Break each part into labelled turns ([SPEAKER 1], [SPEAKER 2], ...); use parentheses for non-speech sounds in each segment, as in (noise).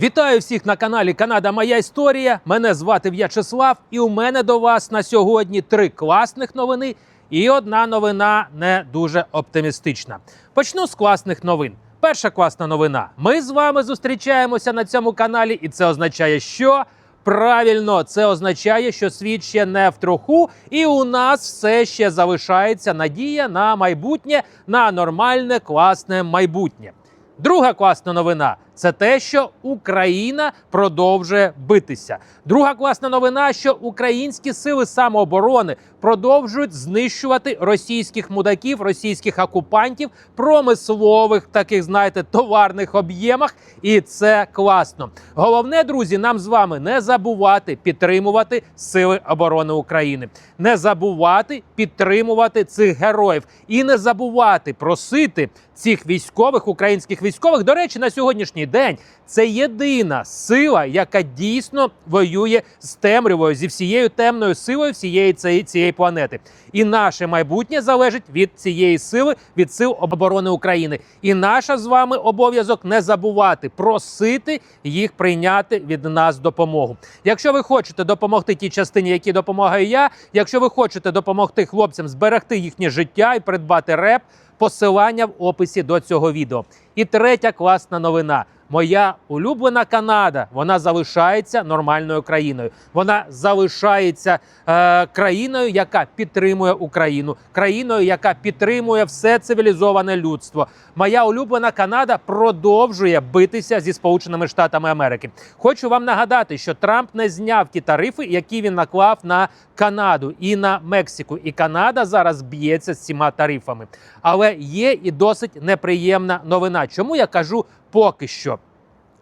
[SPEAKER 1] Вітаю всіх на каналі Канада Моя Історія. Мене звати В'ячеслав, і у мене до вас на сьогодні три класних новини і одна новина не дуже оптимістична. Почну з класних новин. Перша класна новина. Ми з вами зустрічаємося на цьому каналі, і це означає, що правильно це означає, що світ ще не в труху, і у нас все ще залишається надія на майбутнє, на нормальне класне майбутнє. Друга класна новина це те, що Україна продовжує битися. Друга класна новина, що українські сили самооборони продовжують знищувати російських мудаків, російських окупантів, промислових таких, знаєте, товарних об'ємах. І це класно. Головне, друзі, нам з вами не забувати підтримувати сили оборони України, не забувати підтримувати цих героїв і не забувати просити цих військових українських військових. До речі, на сьогоднішній день це єдина сила, яка дійсно воює з темрявою, зі всією темною силою всієї цієї, цієї планети. І наше майбутнє залежить від цієї сили, від сил оборони України. І наша з вами обов'язок не забувати просити їх прийняти від нас допомогу. Якщо ви хочете допомогти тій частині, якій допомагаю я, якщо ви хочете допомогти хлопцям зберегти їхнє життя і придбати реп. Посилання в описі до цього відео. І третя класна новина. Моя улюблена Канада вона залишається нормальною країною. Вона залишається е, країною, яка підтримує Україну, країною, яка підтримує все цивілізоване людство. Моя улюблена Канада продовжує битися зі Сполученими Штатами Америки. Хочу вам нагадати, що Трамп не зняв ті тарифи, які він наклав на Канаду і на Мексику. І Канада зараз б'ється з цими тарифами. Але є і досить неприємна новина. Чому я кажу поки що?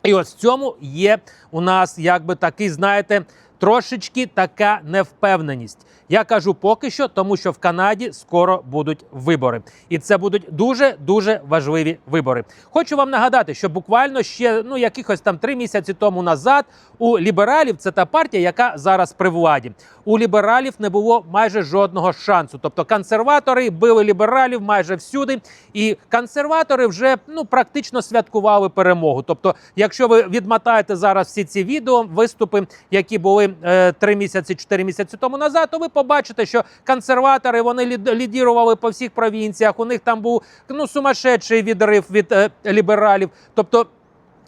[SPEAKER 1] І ось в цьому є у нас якби такий, знаєте, трошечки така невпевненість. Я кажу поки що, тому що в Канаді скоро будуть вибори, і це будуть дуже дуже важливі вибори. Хочу вам нагадати, що буквально ще ну якихось там три місяці тому назад у лібералів це та партія, яка зараз при владі. У лібералів не було майже жодного шансу. Тобто консерватори били лібералів майже всюди, і консерватори вже ну практично святкували перемогу. Тобто, якщо ви відмотаєте зараз всі ці відео, виступи, які були е, три місяці, чотири місяці тому назад, то ви побачите, що консерватори вони лід- лідірували по всіх провінціях. У них там був ну сумасшедший відрив від е, лібералів. Тобто.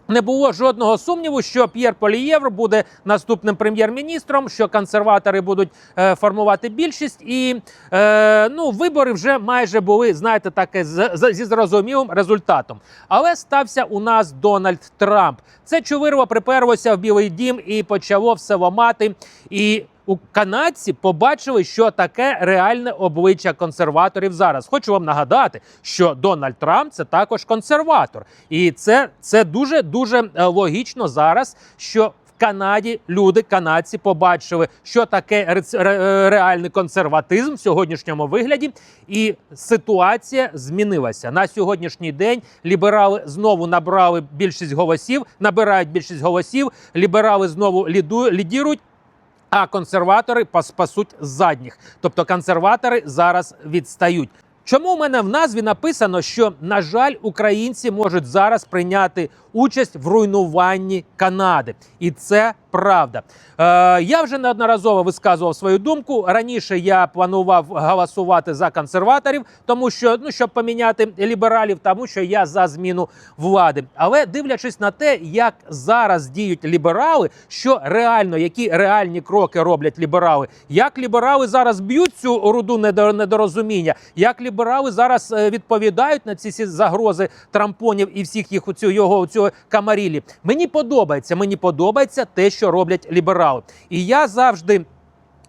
[SPEAKER 1] Не було жодного сумніву, що П'єр Полієвр буде наступним прем'єр-міністром, що консерватори будуть е, формувати більшість, і е, ну вибори вже майже були, знаєте, таке зі зрозумілим результатом. Але стався у нас Дональд Трамп. Це чувирво приперлося в Білий Дім і почало все ламати. І у канадці побачили, що таке реальне обличчя консерваторів зараз. Хочу вам нагадати, що Дональд Трамп це також консерватор, і це, це дуже дуже е, логічно зараз, що. Канаді люди, канадці, побачили, що таке е, реальний консерватизм в сьогоднішньому вигляді, і ситуація змінилася на сьогоднішній день. Ліберали знову набрали більшість голосів, набирають більшість голосів. Ліберали знову лідірують. А консерватори пас- пасуть задніх. Тобто консерватори зараз відстають. Чому в мене в назві написано, що на жаль, українці можуть зараз прийняти участь в руйнуванні Канади, і це правда. Е, я вже неодноразово висказував свою думку. Раніше я планував голосувати за консерваторів, тому що ну щоб поміняти лібералів, тому що я за зміну влади. Але дивлячись на те, як зараз діють ліберали, що реально, які реальні кроки роблять ліберали, як ліберали зараз б'ють цю руду недо- недорозуміння, як ліберали зараз е, відповідають на ці всі загрози трампонів і всіх їх у цю його цього камарілі. Мені подобається. Мені подобається те, що роблять ліберали. І я завжди.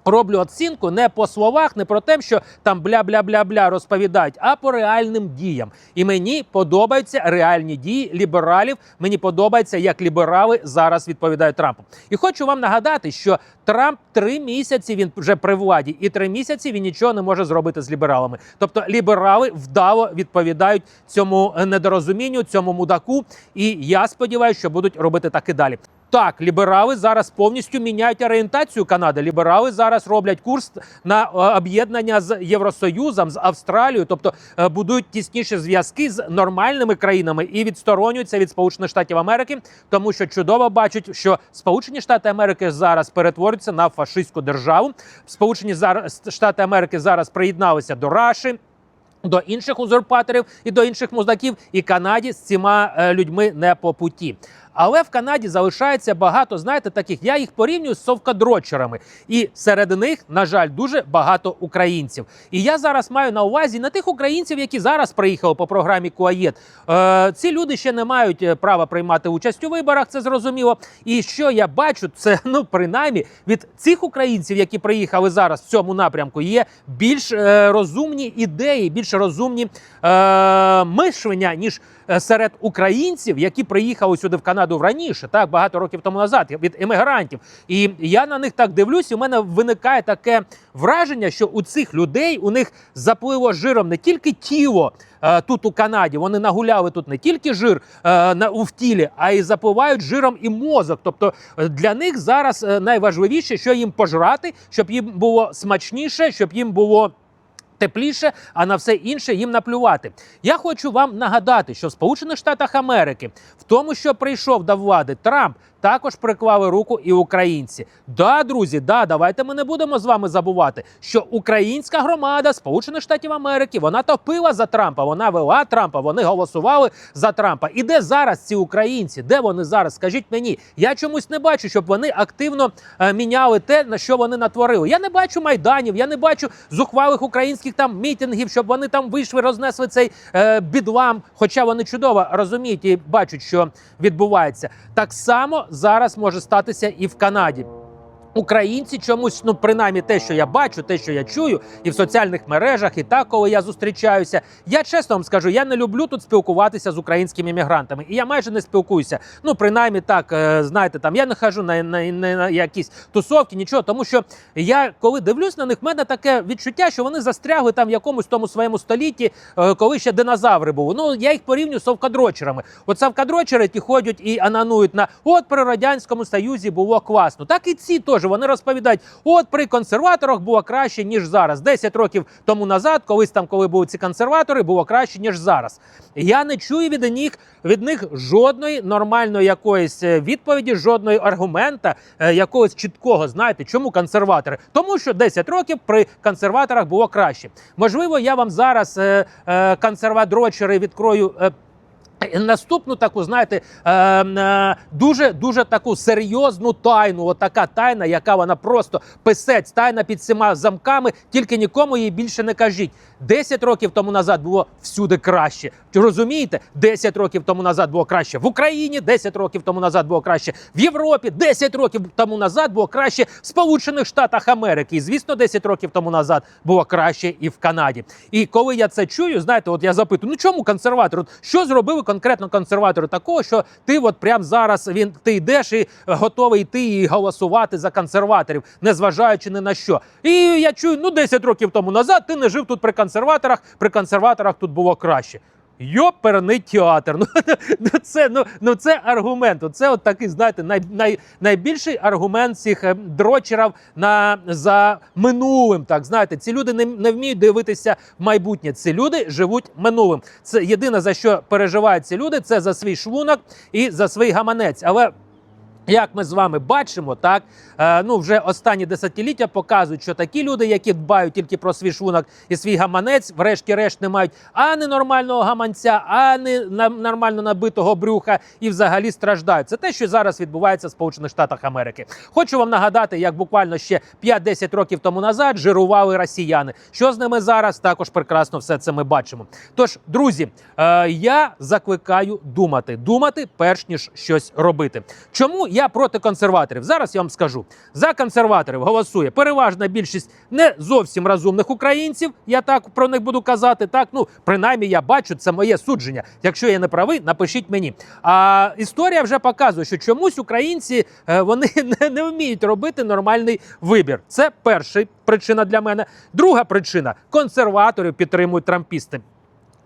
[SPEAKER 1] Роблю оцінку не по словах, не про те, що там бля-бля-бля-бля розповідають, а по реальним діям. І мені подобаються реальні дії лібералів. Мені подобається, як ліберали зараз відповідають Трампу. І хочу вам нагадати, що Трамп три місяці він вже при владі, і три місяці він нічого не може зробити з лібералами. Тобто ліберали вдало відповідають цьому недорозумінню, цьому мудаку. І я сподіваюся, що будуть робити так і далі. Так, ліберали зараз повністю міняють орієнтацію Канади. Ліберали зараз роблять курс на е, об'єднання з Євросоюзом, з Австралією, тобто е, будують тісніші зв'язки з нормальними країнами і відсторонюються від Сполучених Штатів Америки, тому що чудово бачать, що Сполучені Штати Америки зараз перетворюються на фашистську державу. Сполучені зараз Штати Америки зараз приєдналися до Раші. До інших узурпаторів і до інших муздаків, і Канаді з цими е, людьми не по путі. Але в Канаді залишається багато, знаєте, таких. Я їх порівнюю з совкадрочерами. І серед них, на жаль, дуже багато українців. І я зараз маю на увазі на тих українців, які зараз приїхали по програмі Куаєт. Е, ці люди ще не мають е, права приймати участь у виборах, це зрозуміло. І що я бачу, це (laughs) ну принаймні від цих українців, які приїхали зараз в цьому напрямку, є більш е, розумні ідеї, більш розумні е, мишлення, ніж серед українців, які приїхали сюди в Канаду раніше, так багато років тому назад, від емігрантів. І я на них так дивлюсь, і у мене виникає таке враження, що у цих людей у них заплило жиром не тільки тіло. е, Тут у Канаді вони нагуляли тут не тільки жир е, на у в тілі, а й запливають жиром і мозок. Тобто е, для них зараз е, найважливіше, що їм пожрати, щоб їм було смачніше, щоб їм було тепліше, а на все інше їм наплювати. Я хочу вам нагадати, що в Сполучених Штатах Америки, в тому, що прийшов до влади Трамп, також приклали руку і українці. Да, друзі, да, давайте ми не будемо з вами забувати, що українська громада Сполучених Штатів Америки вона топила за Трампа, вона вела Трампа, вони голосували за Трампа. І де зараз ці українці? Де вони зараз? Скажіть мені, я чомусь не бачу, щоб вони активно е, міняли те, на що вони натворили. Я не бачу майданів, я не бачу зухвалих українських там мітингів, щоб вони там вийшли, рознесли цей е, бідлам. Хоча вони чудово розуміють і бачать, що відбувається. Так само зараз може статися і в Канаді. Українці чомусь, ну принаймні те, що я бачу, те, що я чую, і в соціальних мережах, і так, коли я зустрічаюся. Я чесно вам скажу, я не люблю тут спілкуватися з українськими мігрантами, і я майже не спілкуюся. Ну, принаймні, так е, знаєте, там я не хожу на, на, на, на якісь тусовки, нічого, тому що я коли дивлюсь на них, в мене таке відчуття, що вони застрягли там в якомусь тому своєму столітті, е, коли ще динозаври були. Ну я їх порівнюю з совкадрочерами. От совкадрочери ті ходять і ананують на от при радянському союзі було класно. Так і ці теж вони розповідають: от при консерваторах було краще ніж зараз. 10 років тому назад, колись там, коли були ці консерватори, було краще ніж зараз. Я не чую від них від них жодної нормальної якоїсь е, відповіді, жодної аргумента, е, якогось чіткого. Знаєте, чому консерватори? Тому що 10 років при консерваторах було краще. Можливо, я вам зараз е, е, відкрою. Е, Наступну таку, знаєте, е, е, дуже дуже таку серйозну тайну. От тайна, яка вона просто писець, тайна під всіма замками, тільки нікому її більше не кажіть. 10 років тому назад було всюди краще. Розумієте? 10 років тому назад було краще в Україні, 10 років тому назад було краще в Європі, 10 років тому назад було краще в Сполучених Штатах Америки. І звісно, 10 років тому назад було краще і в Канаді. І коли я це чую, знаєте, от я запитую: ну чому консерватор? От Що зробили конкретно консерватору такого, що ти от прямо зараз він ти йдеш і готовий йти і голосувати за консерваторів, незважаючи ні на що. І я чую, ну 10 років тому назад ти не жив тут при консерваторах. При консерваторах тут було краще. Йоперний театр. (laughs) Ну, ну це ну, ну це аргумент. Це от такий, знаєте, най, най, найбільший аргумент цих е, дрочерів на за минулим. Так знаєте, ці люди не, не вміють дивитися в майбутнє. Ці люди живуть минулим. Це єдине за що переживають ці люди, це за свій шлунок і за свій гаманець. Але як ми з вами бачимо, так е, ну вже останні десятиліття показують, що такі люди, які дбають тільки про свій шлунок і свій гаманець, врешті-решт не мають ані нормального гаманця, ані нормально набитого брюха і взагалі страждають. Це те, що зараз відбувається в Сполучених Штатах Америки. Хочу вам нагадати, як буквально ще 5-10 років тому назад жирували росіяни. Що з ними зараз? Також прекрасно все це ми бачимо. Тож, друзі, е, я закликаю думати, думати, перш ніж щось робити. Чому я проти консерваторів? Зараз я вам скажу. За консерваторів голосує переважна більшість не зовсім розумних українців. Я так про них буду казати. Так, ну принаймні я бачу це моє судження. Якщо я не правий, напишіть мені. А історія вже показує, що чомусь українці е, вони (laughs) не, не вміють робити нормальний вибір. Це перша причина для мене. Друга причина консерваторів підтримують трампісти.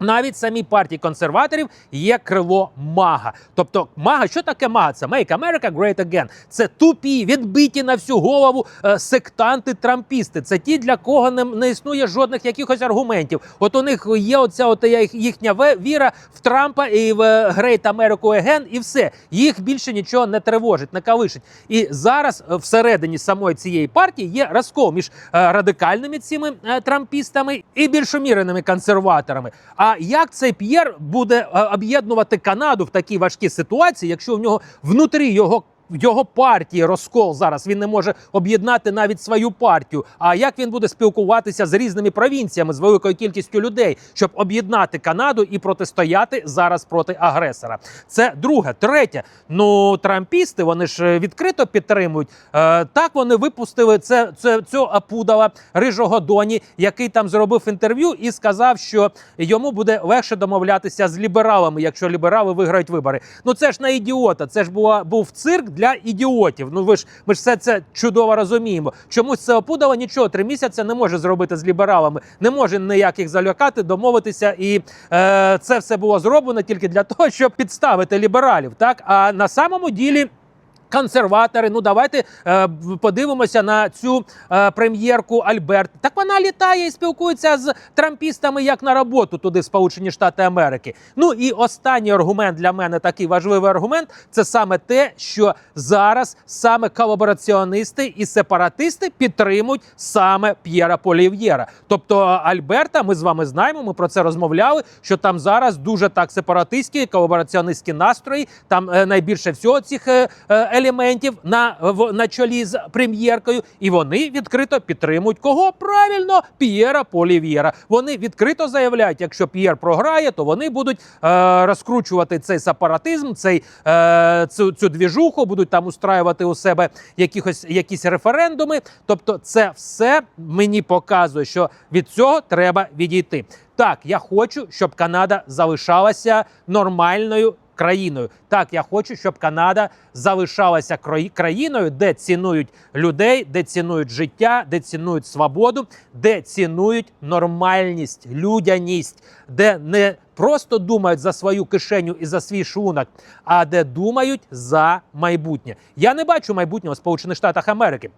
[SPEAKER 1] Навіть самі партії консерваторів є крило мага. Тобто, мага, що таке мага? Це Make America Great Again. Це тупі, відбиті на всю голову е, сектанти трампісти. Це ті, для кого не, не існує жодних якихось аргументів. От у них є оця от їхня віра в Трампа і в е, Great America Again, і все. Їх більше нічого не тривожить, не калишить. І зараз е, всередині самої цієї партії є розкол між е, радикальними цими е, трампістами і більш уміреними консерваторами. А як цей П'єр буде е, об'єднувати Канаду в такій важкій ситуації, якщо в нього внутрі його його партії розкол зараз він не може об'єднати навіть свою партію. А як він буде спілкуватися з різними провінціями з великою кількістю людей, щоб об'єднати Канаду і протистояти зараз проти агресора? Це друге, третє. Ну трампісти вони ж е, відкрито підтримують. Е, так вони випустили це, це цього Апудова рижого доні, який там зробив інтерв'ю і сказав, що йому буде легше домовлятися з лібералами, якщо ліберали виграють вибори. Ну це ж на ідіота. Це ж була був цирк для ідіотів. Ну ви ж ми ж все це чудово розуміємо. Чомусь це опудало нічого три місяці не може зробити з лібералами, не може ніяких залякати, домовитися. І е, це все було зроблено тільки для того, щоб підставити лібералів. Так а на самому ділі. Консерватори, ну давайте е, подивимося на цю е, прем'єрку Альберт. Так вона літає і спілкується з трампістами як на роботу туди, Сполучені Штати Америки. Ну і останній аргумент для мене такий важливий аргумент це саме те, що зараз саме колабораціоністи і сепаратисти підтримують саме П'єра Полів'єра. Тобто Альберта, ми з вами знаємо, ми про це розмовляли. Що там зараз дуже так сепаратистські колабораціонистські настрої. Там е, найбільше всього цих е, е, елементів на, в, на чолі з прем'єркою, і вони відкрито підтримують кого правильно П'єра Полів'єра. Вони відкрито заявляють, якщо П'єр програє, то вони будуть е, розкручувати цей сепаратизм, цей е, цю, цю двіжуху, будуть там устраювати у себе якихось якісь референдуми. Тобто, це все мені показує, що від цього треба відійти. Так, я хочу, щоб Канада залишалася нормальною країною. Так, я хочу, щоб Канада залишалася країною, де цінують людей, де цінують життя, де цінують свободу, де цінують нормальність, людяність, де не просто думають за свою кишеню і за свій шлунок, а де думають за майбутнє. Я не бачу майбутнього в Сполучених Штатах Америки.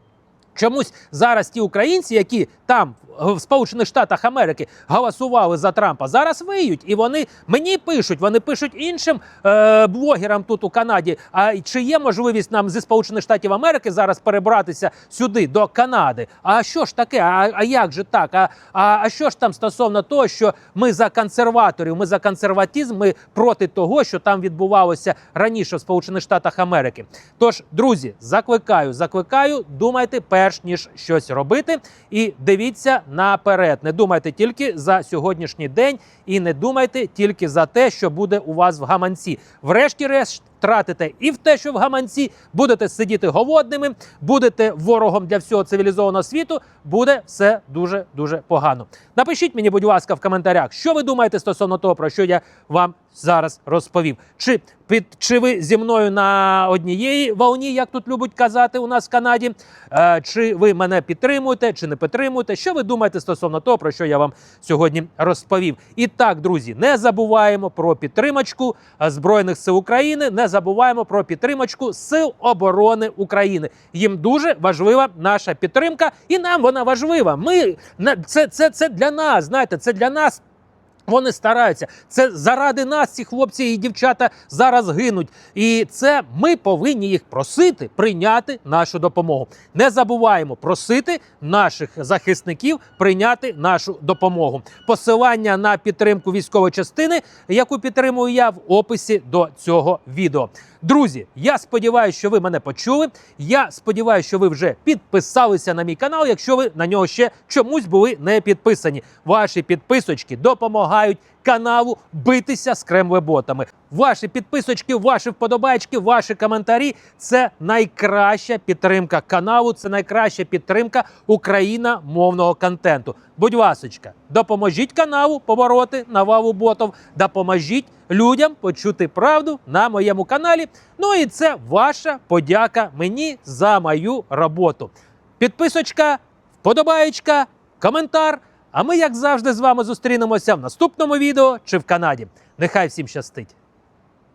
[SPEAKER 1] Чомусь зараз ті українці, які там в Сполучених Штатах Америки голосували за Трампа, зараз виють, і вони мені пишуть, вони пишуть іншим е, блогерам тут у Канаді. А чи є можливість нам зі Сполучених Штатів Америки зараз перебратися сюди до Канади? А що ж таке? А, а як же так? А, а, а що ж там стосовно того, що ми за консерваторів, ми за консерватизм, ми проти того, що там відбувалося раніше в Сполучених Штатах Америки? Тож, друзі, закликаю, закликаю, думайте перш ніж щось робити, і дивіться наперед. Не думайте тільки за сьогоднішній день, і не думайте тільки за те, що буде у вас в гаманці. Врешті-решт. Тратите і в те, що в гаманці будете сидіти голодними, будете ворогом для всього цивілізованого світу. Буде все дуже дуже погано. Напишіть мені, будь ласка, в коментарях, що ви думаєте стосовно того, про що я вам зараз розповів. Чи під чи ви зі мною на однієї волні, як тут любить казати у нас в Канаді? Е, чи ви мене підтримуєте, чи не підтримуєте? Що ви думаєте стосовно того, про що я вам сьогодні розповів? І так, друзі, не забуваємо про підтримочку е, Збройних сил України. Не забуваємо про підтримочку Сил оборони України. Їм дуже важлива наша підтримка, і нам вона важлива. Ми це, це, це для нас. Знаєте, це для нас. Вони стараються. Це заради нас ці хлопці і дівчата зараз гинуть. І це ми повинні їх просити прийняти нашу допомогу. Не забуваємо просити наших захисників прийняти нашу допомогу. Посилання на підтримку військової частини, яку підтримую я в описі до цього відео. Друзі, я сподіваюся, що ви мене почули. Я сподіваюся, що ви вже підписалися на мій канал, якщо ви на нього ще чомусь були не підписані. Ваші підписочки допомагають каналу битися з кремлеботами. Ваші підписочки, ваші вподобайки, ваші коментарі це найкраща підтримка каналу, це найкраща підтримка україномовного контенту. Будь ласочка, допоможіть каналу побороти навалу ботов, допоможіть людям почути правду на моєму каналі. Ну і це ваша подяка мені за мою роботу. Підписочка, вподобаєчка, коментар. А ми, як завжди, з вами зустрінемося в наступному відео чи в Канаді. Нехай всім щастить!